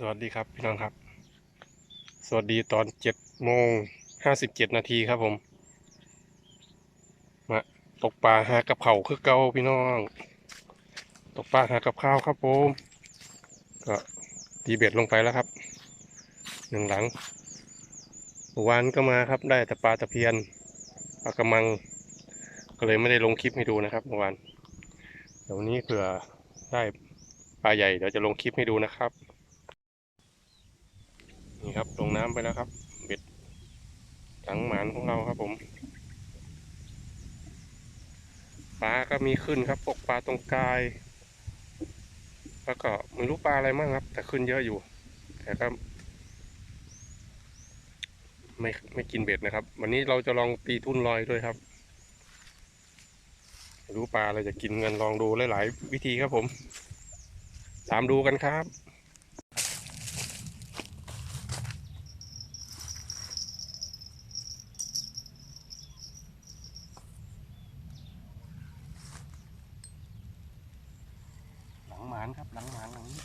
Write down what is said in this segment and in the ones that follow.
สวัสดีครับพี่น้องครับ สวัสดีตอนเจ็ดโมงห้าสิบเจ็ดนาทีครับผม มาตกปลาหากับเขาคือเก่าพี่น้อง ตกปลาหากับข้าวครับผมก็ตีเบ็ดลงไปแล้วครับหนึ่งหลังวานก็มาครับได้แต่ปลาตะเพียนปลากระมัง ก็เลยไม่ได้ลงคลิปให้ดูนะครับเมื่อวานเดี๋ยววันนี้เผื่อได้ปลาใหญ่เดี๋ยวจะลงคลิปให้ดูนะครับ ครับลงน้ำไปแล้วครับเบ็ดหลังหมานของเราครับผมปลาก็มีขึ้นครับปกปลาตรงกาย แล้วก็ไม่รู้ปลาอะไรมั่งครับ แต่ขึ้นเยอะอยู่ แต่ก็ไม่ไม่กินเบ็ดนะครับ วันนี้เราจะลองตีทุ่นลอยด้วยครับไม่รู้ปลาอะไรจะกินกันลองดูหลาย ๆ วิธีครับผม ตามดูกันครับ หลังหมานครับ หลังหมานหลังนี้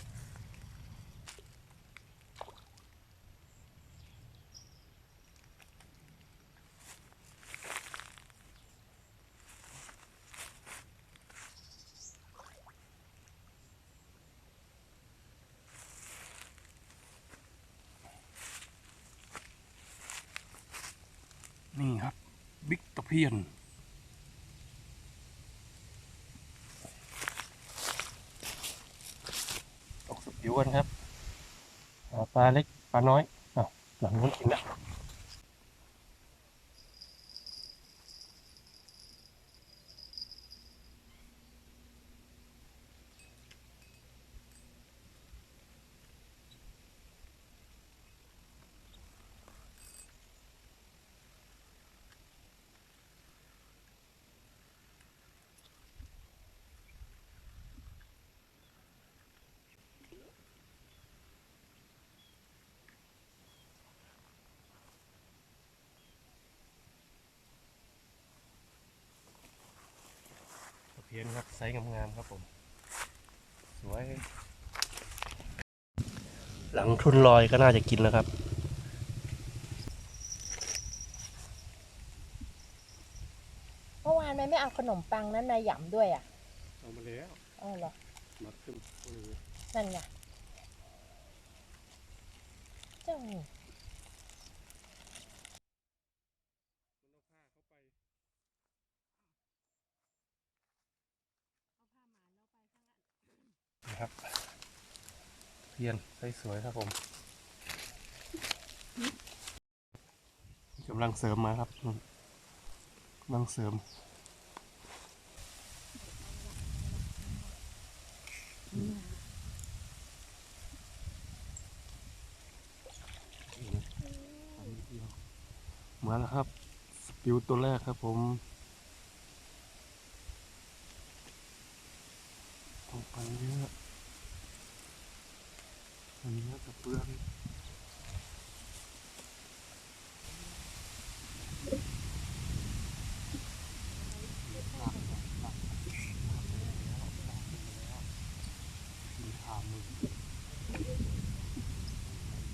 นี่ครับ บิ๊กตะเพียน ตกสุ วกันครับปลาเล็กปลาน้อยอ้าวหลังนู้นกินแล้ว พียนครับไซส์งามๆครับผม สวย หลังทุนลอยก็น่าจะกินแล้วครับ เมื่อวานมันไม่เอาขนมปังนั้นมาหย่ำด้วยอะเอามาแล้วอ๋อเหรอมาขึ้นนั่นไงเจ้า ครับ เพียนไซส์สวยครับผมกำลังเสริมมาครับกำลังเสริมมาแล้วครับ สปิวตัวแรกครับผมตกไปเยอะอันนี้กระเพื่อนมีขามือ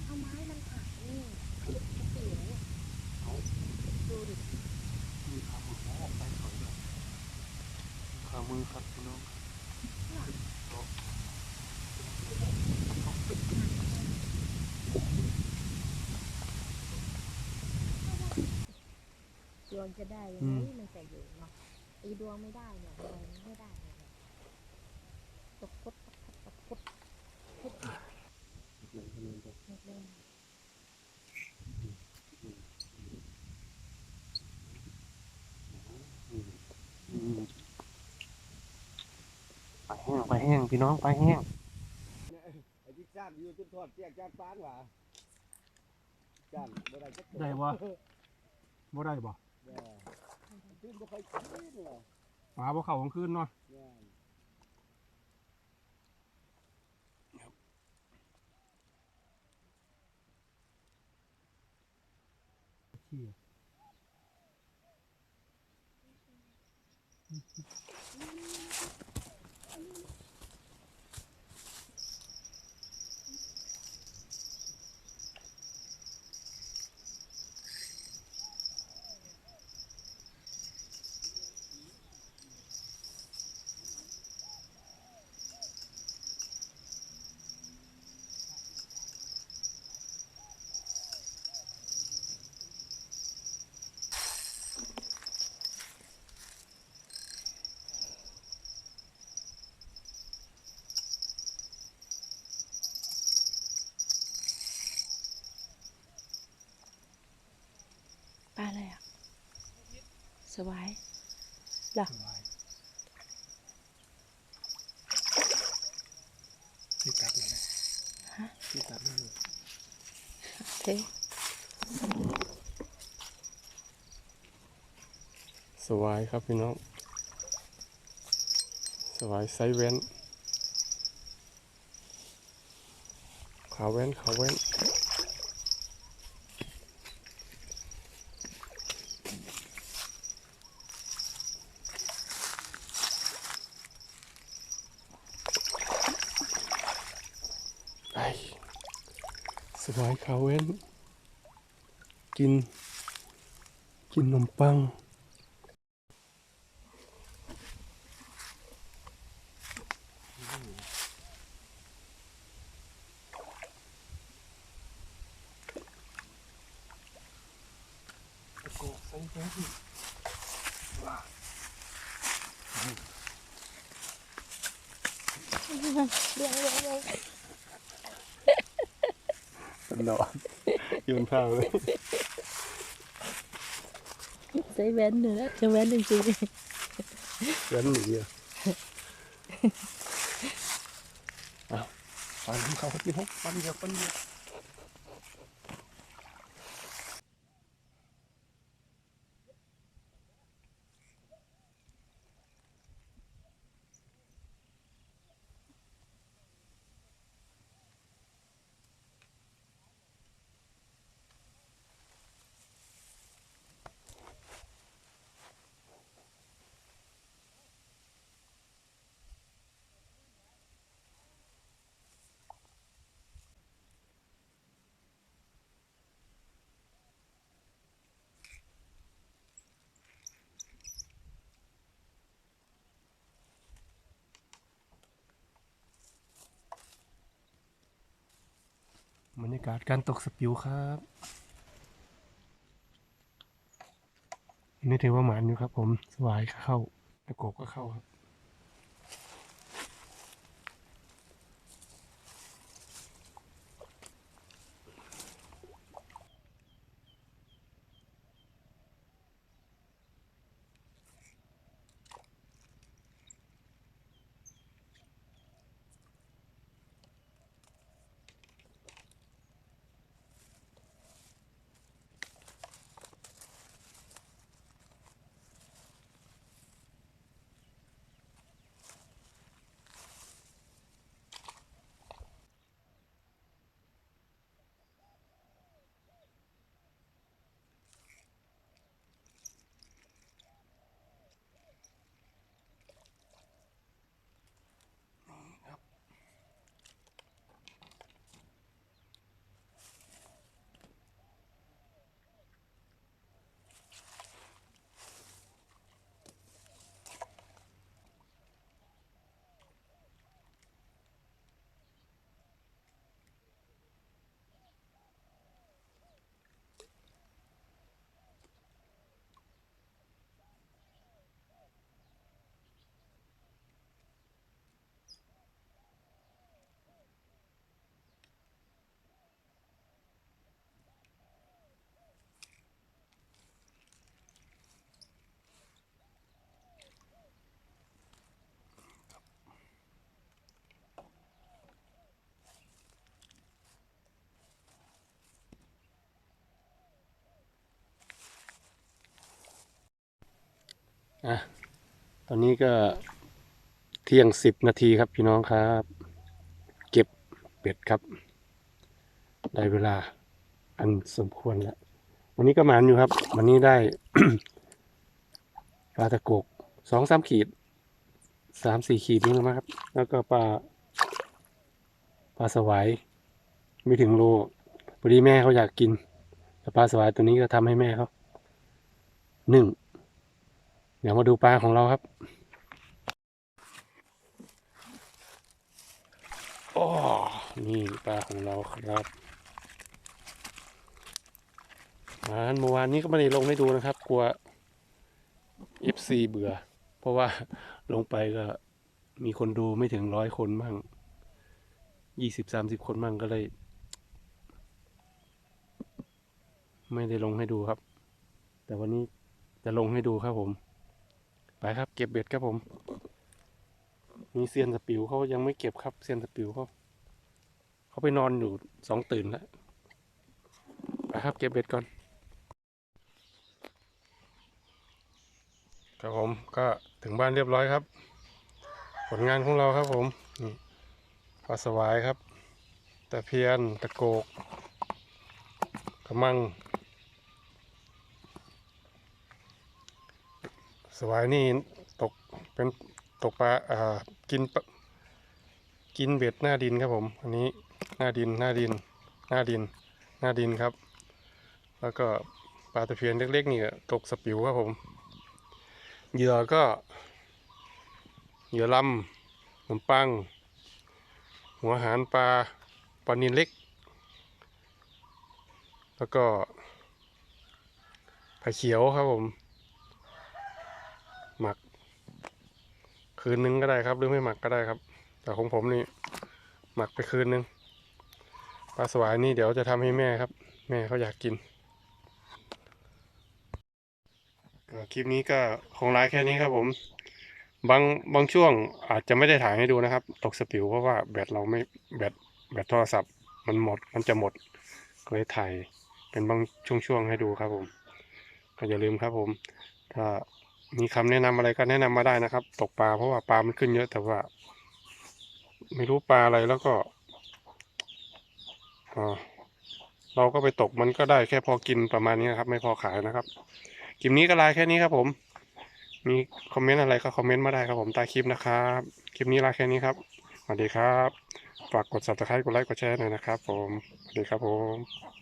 เอาไม้มันหักนี่เสียวดูดิ มีขามือโอ้ไปถอยเลยขามือครับพี่น้อง ดวงจะได้ยังไงมันจะอยู่เนาะอีดวงไม่ได้เนี่ยดวงไม่ได้เนี่ยตกพดตกพุดตกพุดเล่น ไป แห้งไปแห้งพี่น้องไปแห้งไอ้ที่จ้างอยู่จนทอดเสียกจ้างฟางหว่าจ้างบ่ได้จักตัวได้บ่บ่ได้บ่แม่ขึ้นบ่ค่อยกินเลยปลาบ่เข้ากลางคืนเนาะแม่ขี้ ปลาอะไรอะสวายเหรอที่ตัดเลยนะฮะที่ตัดเลยโอเคสวายครับพี่น้อง สวายไซส์แว้นขาแว้นขาแว้น ไปสบาย เขาเว้น กิน กินนมปังโกกใส่แว้นเลี้ยงเลี้ยงเลี้ยง นนอนยืนข้างเลยใส่แว่นเนื้อจะแว่นจริงแว้นหนีอะอ้าวฟันเขาพี่น้องฟันเดียวฟันเดียว ยากาศการตกสปิวครับนี่ถือว่าหมานอยู่ครับผม สวายเข้าตะโกกก็เข้าครับ อะตอนนี้ก็เที่ยงสิบนาทีครับพี่น้องครับ เก็บเป็ดครับ ได้เวลาอันสมควรแล้ว วันนี้ก็หมานอยู่ครับ วันนี้ได้ปลาตะโกกสองสามขีดสามสี่ขีดนี่นะครับ แล้วก็ปลาปลาสวายไม่ถึงโลพอดีแม่เขาอยากกินแต่ปลาสวายตัวนี้ก็ทำให้แม่เขาหนึ่ง เดี๋ยวมาดูปลาของเราครับ โอ้ นี่ปลาของเราครับมาเมื่อวานนี้ก็ไม่ได้ลงให้ดูนะครับ กลัว FC เบื่อ เพราะว่าลงไปก็มีคนดูไม่ถึงร้อยคนมั่งยี่สิบสามสิบคนมั่งก็เลย ไม่ได้ลงให้ดูครับ แต่วันนี้จะลงให้ดูครับผม ไปครับเก็บเบ็ดครับผม มีเซียนสปิวเขายังไม่เก็บครับเซียนสปิวเขาเขาไปนอนอยู่สองตื่นแล้วไปครับเก็บเบ็ดก่อน ครับผมก็ถึงบ้านเรียบร้อยครับ ผลงานของเราครับผมนี่ปลาสวายครับตะเพียนตะโกกกระมัง สวายนี่ตกเป็นตกปลาอ่ากินกินเบ็ดหน้าดินครับผม อันนี้หน้าดินหน้าดินหน้าดินหน้าดินครับ แล้วก็ปลาตะเพียนเล็กๆนี่ตกสปิวครับผม เหยื่อก็ เหยื่อลำขนมปัง หัวหารปลาปลานินเล็ก แล้วก็ไผ่เขียวครับผม หมัก คืนนึงก็ได้ครับ หรือไม่หมักก็ได้ครับ แต่ของผมนี่หมักไปคืนนึงปลาสวายนี่เดี๋ยวจะทำให้แม่ครับ แม่เขาอยากกินคลิปนี้ก็คงไลฟ์แค่นี้ครับผม บางบางช่วงอาจจะไม่ได้ถ่ายให้ดูนะครับ ตกสปิวเพราะว่าแบตเราไม่แบตแบตโทรศัพท์ มันหมดมันจะหมดก็เลยถ่ายเป็นบางช่วงๆให้ดูครับผม ก็อย่าลืมครับผม ถ้า มีคำแนะนำอะไรก็แนะนำมาได้นะครับ ตกปลาเพราะว่าปลามันขึ้นเยอะแต่ว่า ไม่รู้ปลาอะไรแล้วก็อ่าเราก็ไปตกมันก็ได้แค่พอกินประมาณนี้นะครับ ไม่พอขายนะครับคลิปนี้ก็ลน์แค่นี้ครับผม มีคอมเมนต์อะไรก็คอมเมนต์มาได้ครับผมใต้คลิปนะครับคลิปนี้ลน์แค่นี้ครับสวัสดีครับฝากกด subscribe กดไลค์กดแชร์หน่อยนะครับ ผมสวัสดีครับผม